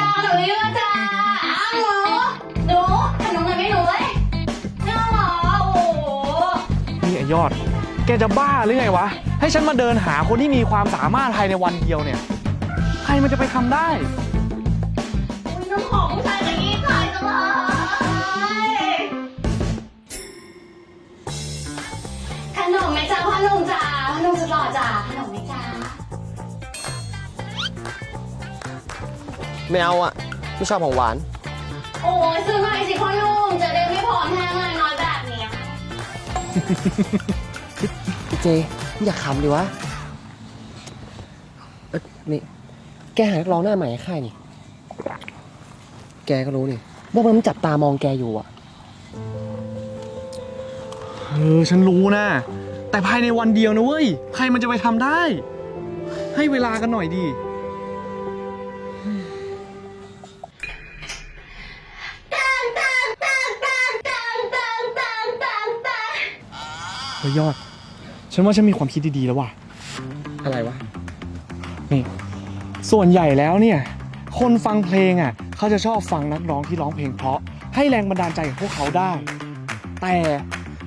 จ้าขนมนี้มาจ้าอ้าวหนูหนูขนมหน่อยไหมหนูเอ้ยไม่เอาเหรอโอ้โหนี่ไอยอด แกจะบ้าหรือไงวะ ให้ฉันมาเดินหาคนที่มีความสามารถภายในวันเดียวเนี่ย ใครมันจะไปทำได้ อุ๊ยน้ำหอมผู้ชายอย่างนี้ใส่จังเลยขนมไหมจ้าพ่อหนุ่มจ้าพ่อหนุ่มสุดหล่อจ้าขนมไหมจ้า ไม่เอาอะ ไม่ชอบของหวาน โอ้ยซื้อหน่อยสิพ่อหนุ่มจะได้ไม่ผอมแห้งเลยน้อยแบบเนี้ยพี่เจมึงอยากขำดิวะเอ้ยนี่ แกหานักร้องหน้าใหม่ให้ค่ายนี่ แกก็รู้นี่ว่ามันจับตามองแกอยู่อะ เออฉันรู้นะ แต่ภายในวันเดียวนะเว้ย ใครมันจะไปทำได้ ให้เวลากันหน่อยดี เฮ้ยยอด ฉันว่าฉันมีความคิดดีๆแล้วว่ะ อะไรวะ นี่ ส่วนใหญ่แล้วเนี่ย คนฟังเพลงอะ เขาจะชอบฟังนักร้องที่ร้องเพลงเพราะ ให้แรงบันดาลใจกับพวกเขาได้ แต่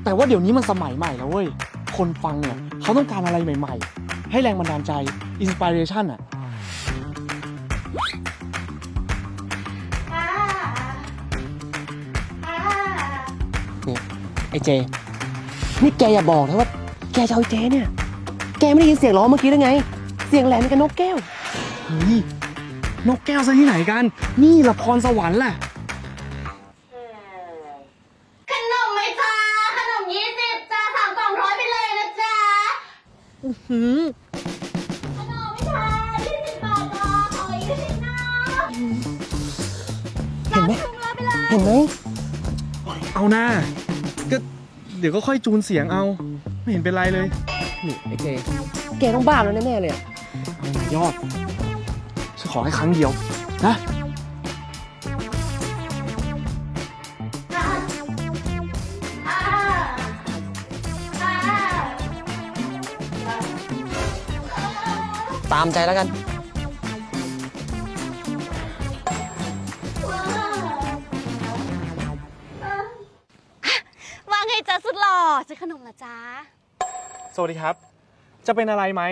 แต่ว่าเดี๋ยวนี้มันสมัยใหม่แล้วเว้ย คนฟังเนี่ยเขาต้องการอะไรใหม่ ๆ ให้แรงบันดาลใจ อินสปิเรชันอะอ่าอ่านี่ไอ้เจ นี่แกอย่าบอกนะว่า แกจะเอาไอ้เจเนี่ย แกไม่ได้ยินเสียงร้องเมื่อกี้ได้ไง เสียงแหลมกับนกแก้ว เฮ้ยนกแก้วซะที่ไหนกัน นี่ละพรสวรรค์แหละ ขนมไหมจ้าขนมยี่สิบจ้าสามกล่องร้อยไปเลยนะจ๊ะหืมขนมไหมจ้ายี่สิบบาทจ้าขอยี่สิบนะเห็นไหมร้อยไปเลย เห็นไหม เอาหน้าก็เดี๋ยวก็ค่อยจูนเสียงเอา ไม่เห็นเป็นไรเลย นี่ไอ้เจแกต้องบ้าแล้วแน่ๆเลยอะเอาหน่อยยอดฉันขอให้ครั้งเดียวนะอ่าอ่าอ่าตามใจแล้วกัน ดหล่อซื้อขนมเหรอจ๊ะ สวัสดีครับ จะเป็นอะไรไหม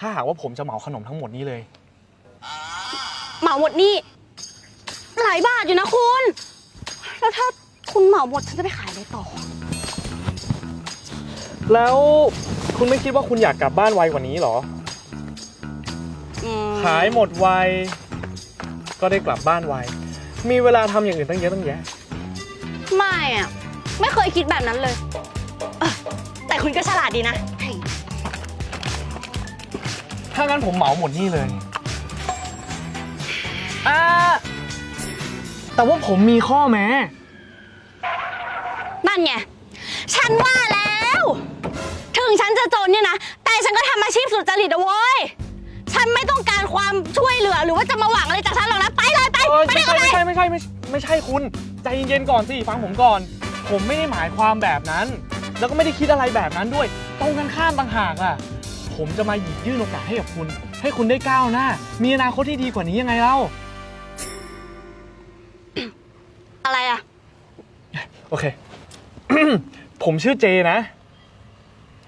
ถ้าหากว่าผมจะเหมาขนมทั้งหมดนี้เลย เหมาหมดนี่ หลายบาทอยู่นะคุณ แล้วถ้าคุณเหมาหมดฉันจะไปขายอะไรต่อ แล้วคุณไม่คิดว่าคุณอยากกลับบ้านไวกว่านี้เหรอ อืมขายหมดไว ก็ได้กลับบ้านไว มีเวลาทำอย่างอื่นตั้งเยอะตั้งแยะ ไม่อะไม่เคยคิดแบบนั้นเลยเออแต่ คุณก็ฉลาดดีนะ ถ้างั้นผมเหมาหมดนี่เลยอ่าแต่ว่าผมมีข้อแม้ นั่นไง ฉันว่าแล้ว ถึงฉันจะจนเนี่ยนะ แต่ฉันก็ทำอาชีพสุจริตนะเว้ย ฉันไม่ต้องการความช่วยเหลือ หรือว่าจะมาหวังอะไรจากฉันหรอกนะ ไปเลยไป เอ้ยไปไม่เดี๋ยวใช่กันเลยไม่ใช่ไม่ใช่ไม่ใช่ไม่ใช่คุณ ใจเย็นๆก่อนสิ ฟังผมก่อน ผมไม่ได้หมายความแบบนั้น แล้วก็ไม่ได้คิดอะไรแบบนั้นด้วยตรงกันข้ามต่างหากอะ ผมจะมาหยิบยื่นโอกาสให้กับคุณ ให้คุณได้ก้าวหน้า มีอนาคตที่ดีกว่านี้ยังไงเล่า อะไรอะโอเค ผมชื่อเจนะ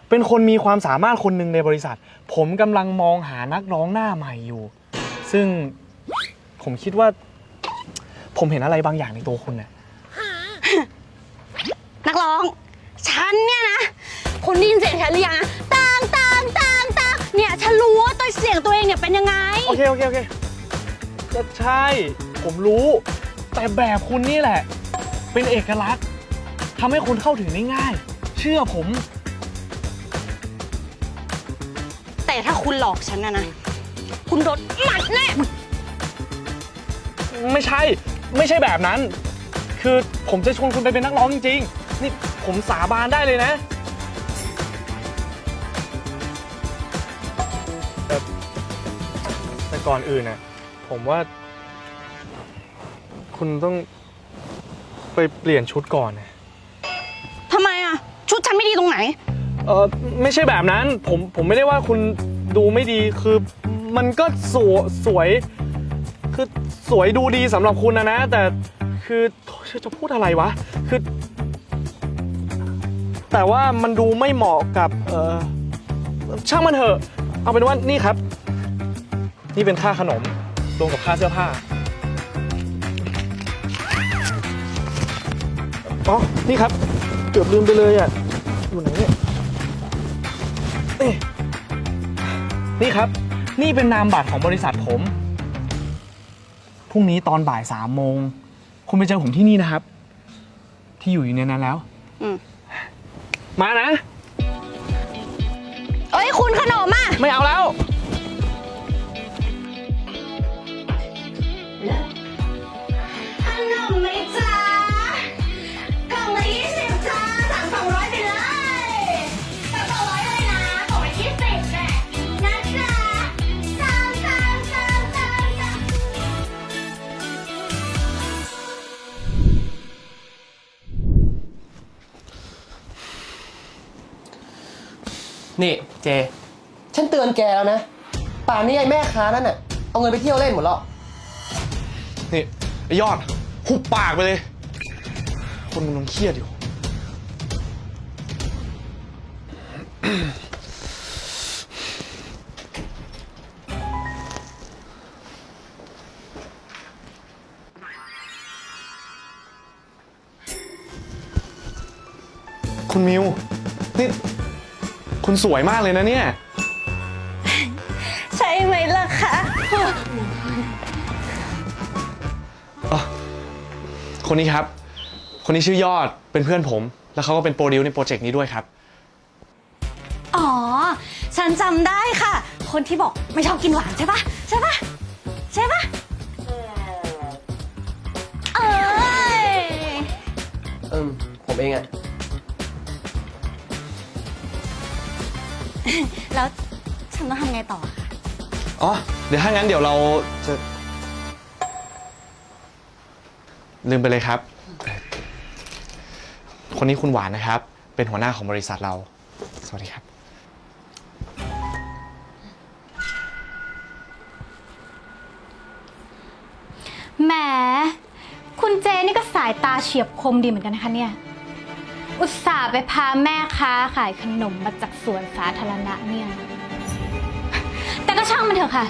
เป็นคนมีความสามารถคนหนึ่งในบริษัท ผมกำลังมองหานักร้องหน้าใหม่อยู่ ซึ่งผมคิดว่า ผมเห็นอะไรบางอย่างในตัวคุณน่ะนักร้อง ฉันเนี่ยนะคุณได้ยินเสียงฉันหรือยังอะต่างต่างต่างต่างเนี่ยฉันรู้ว่าตัวเสียงตัวเองเนี่ยเป็นยังไง โอเค โอเค โอเค ก็ใช่ ผมรู้ แต่แบบคุณนี่แหละ เป็นเอกลักษณ์ทำให้คุณเข้าถึงได้ง่าย เชื่อผม แต่ถ้าคุณหลอกฉันนะนะ คุณโดนหมัดแน่ ไม่ใช่ ไม่ใช่แบบนั้น คือผมจะชวนคุณไปเป็นนักร้องจริง ๆ นี่ผมสาบานได้เลยนะแต่แต่ก่อนอื่นน่ะผมว่า คุณต้องไปเปลี่ยนชุดก่อนนะทำไมอะชุดฉันไม่ดีตรงไหน เออไม่ใช่แบบนั้น ผมผมไม่ได้ว่าคุณดูไม่ดีคือมันก็สวยสวย คือสวยดูดีสำหรับคุณนะนะ แต่คือจะพูดอะไรวะ คือ แต่ว่ามันดูไม่เหมาะกับเออช่างมันเถอะ เอาเป็นว่านี่ครับ นี่เป็นค่าขนมรวมกับค่าเสื้อผ้าอ๋อ นี่ครับ เกือบลืมไปเลยอะ อยู่ไหนเนี่ยนี่ครับ นี่เป็นนามบัตรของบริษัทผม พรุ่งนี้ตอนบ่ายสามโมง คุณไปเจอผมที่นี่นะครับ ที่อยู่อยู่ในนั้นแล้ว อืม มานะ เอ้ยคุณขนมอะ ไม่เอาแล้ว นี่เจ ฉันเตือนแกแล้วนะ ป่านนี้ไอ้แม่ค้านั่นน่ะ เอาเงินไปเที่ยวเล่นหมดแล้ว นี่ไอ้ยอดหุบปากไปเลย คนกำลังเครียดอยู่ คุณมิวนี่ คุณสวยมากเลยนะเนี่ย ใช่ไหมล่ะคะ คนนี้ครับ คนนี้ชื่อยอดเป็นเพื่อนผม แล้วเขาก็เป็นโปรดิวในโปรเจกต์นี้ด้วยครับ อ๋อ ฉันจำได้ค่ะ คนที่บอกไม่ชอบกินหวานใช่ปะใช่ปะใช่ปะเอ้ย เอิมผมเองอะ แล้วฉันต้องทำไงต่อคะอ๋อ เดี๋ยวถ้างั้นเดี๋ยวเราจะ ลืมไปเลยครับ คนนี้คุณหวานนะครับ เป็นหัวหน้าของบริษัทเรา สวัสดีครับ แหม คุณเจนี่ก็สายตาเฉียบคมดีเหมือนกันนะคะเนี่ย อุตส่าห์ไปพาแม่ค้าขายขนมมาจากสวนสาธารณะเนี่ย แต่ก็ช่างมันเถอะค่ะ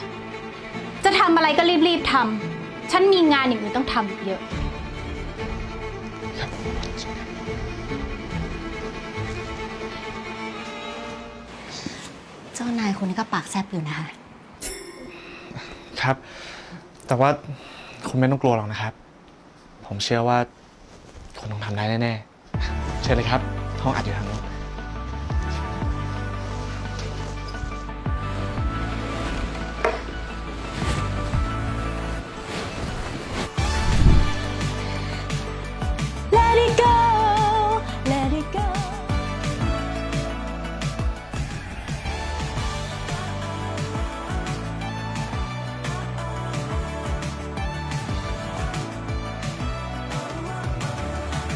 จะทำอะไรก็รีบๆทำ ฉันมีงานอย่างอื่นต้องทำอีกเยอะ เจ้านายคนนี้ก็ปากแซบอยู่นะคะ ครับ แต่ว่าคุณไม่ต้องกลัวหรอกนะครับ ผมเชื่อว่าคุณต้องทำได้แน่ๆ เชิญเลยครับ ห้องอัดอยู่ทางนู้น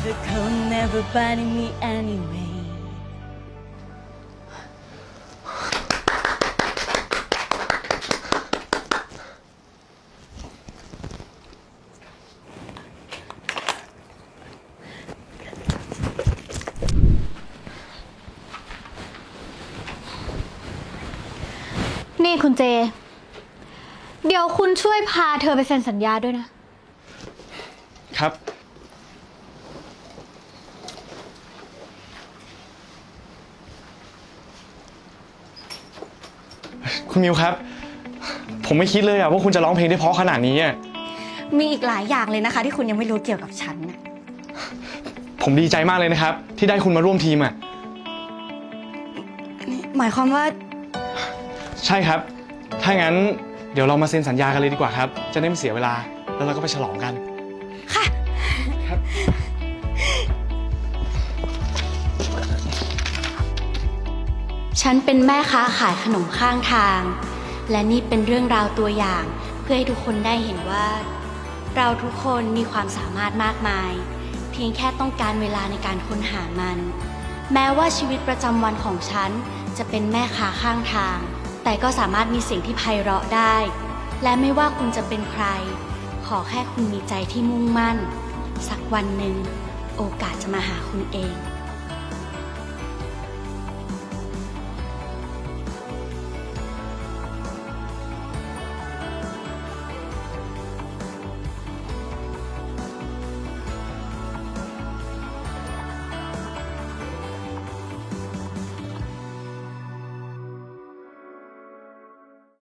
'Cause I'll never find me anyway นี่คุณเจ เดี๋ยวคุณช่วยพาเธอไปเซ็นสัญญาด้วยนะ คุณมิวครับ ผมไม่คิดเลยอะว่าคุณจะร้องเพลงได้เพราะขนาดนี้อะมีอีกหลายอย่างเลยนะคะ ที่คุณยังไม่รู้เกี่ยวกับฉันน่ะผมดีใจมากเลยนะครับ ที่ได้คุณมาร่วมทีมอะหมายความว่าใช่ครับ ถ้างั้นเดี๋ยวเรามาเซ็นสัญญากันเลยดีกว่าครับ จะได้ไม่เสียเวลา แล้วเราก็ไปฉลองกัน ค่ะ ฉันเป็นแม่ค้าขายขนมข้างทาง และนี่เป็นเรื่องราวตัวอย่าง เพื่อให้ทุกคนได้เห็นว่า เราทุกคนมีความสามารถมากมาย เพียงแค่ต้องการเวลาในการค้นหามัน แม้ว่าชีวิตประจำวันของฉันจะเป็นแม่ค้าข้างทาง แต่ก็สามารถมีเสียงที่ไพเราะได้ และไม่ว่าคุณจะเป็นใคร ขอแค่คุณมีใจที่มุ่งมั่น สักวันหนึ่งโอกาสจะมาหาคุณเอง